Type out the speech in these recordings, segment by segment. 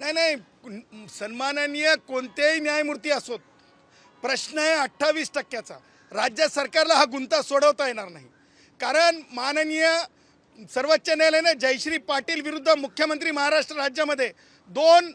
नाही नाही. सन्माननीय कोणतेही न्यायमूर्ती असोत प्रश्न आहे अठ्ठावीस टक्क्याचा. राज्य सरकारला हा गुंता सोडवता येणार नाही. कारण माननीय सर्वोच्च न्यायालयाने जयश्री पाटील विरुद्ध मुख्यमंत्री महाराष्ट्र राज्यामध्ये दोन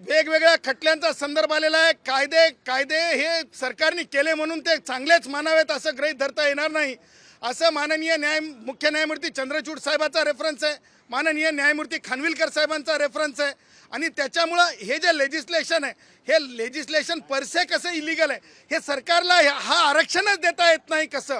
वेगवेगळ्या खटल्यांचा संदर्भ आलेला आहे. कायदे कायदे हे सरकारने केले म्हणून ते चांगलेच मानावेत असं गृहीत धरता येणार नाही. असं माननीय न्याय मुख्य न्यायमूर्ती चंद्रचूड साहेबाचा रेफरन्स आहे. माननीय न्यायमूर्ती खानविलकर साहेबांचा रेफरन्स आहे. आणि त्याच्यामुळं हे जे लेजिस्लेशन आहे हे लेजिस्लेशन परसे कसं इलिगल आहे हे सरकारला हा आरक्षणच देता येत नाही कसं?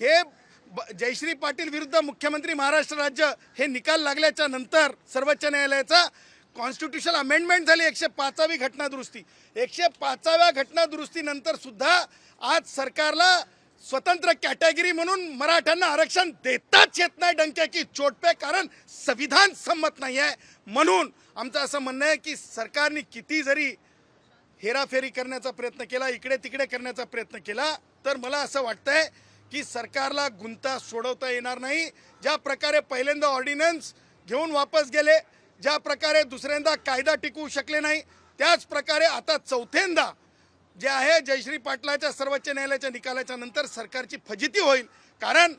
हे ब- जयश्री पाटील विरुद्ध मुख्यमंत्री महाराष्ट्र राज्य हे निकाल लागल्याच्या नंतर सर्वोच्च न्यायालयाचा कॉन्स्टिट्युशनल अमेंडमेंट झाली एकशे पाचावी घटनादुरुस्ती. एकशे पाचाव्या घटनादुरुस्तीनंतरसुद्धा सुद्धा आज सरकारला स्वतंत्र कॅटेगरी म्हणून मराठ्यांना आरक्षण देताच येत नाही डंक्याची चोटपे कारण संविधान संमत नाही आहे म्हणून आमचं असं म्हणणं आहे की सरकारने किती जरी हेराफेरी करण्याचा प्रयत्न केला इकडे तिकडे करण्याचा प्रयत्न केला तर मला असं वाटतंय की सरकारला गुंता सोडवता येणार नाही. ज्या प्रकारे पहिल्यांदा ऑर्डिनन्स घेऊन वापस गेले ज्या प्रकारे दुसऱ्यांदा कायदा टिकवू शकले नाही त्याच प्रकारे आता चौथ्यांदा जे आहे जयश्री पाटलाच्या सर्वोच्च न्यायालयाच्या निकालाच्या नंतर सरकारची फजिती होईल. कारण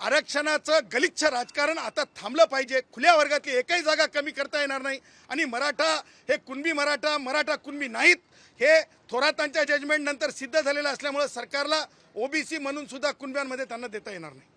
आरक्षणाचं गलिच्छ राजकारण आता थांबलं पाहिजे. खुल्या वर्गातली एकही जागा कमी करता येणार नाही. आणि मराठा हे कुणबी मराठा मराठा कुणबी नाहीत हे थोरातांच्या जजमेंट नंतर सिद्ध झालेलं असल्यामुळं सरकारला ओबीसी म्हणून सुद्धा कुणब्यांमध्ये त्यांना देता येणार नाही.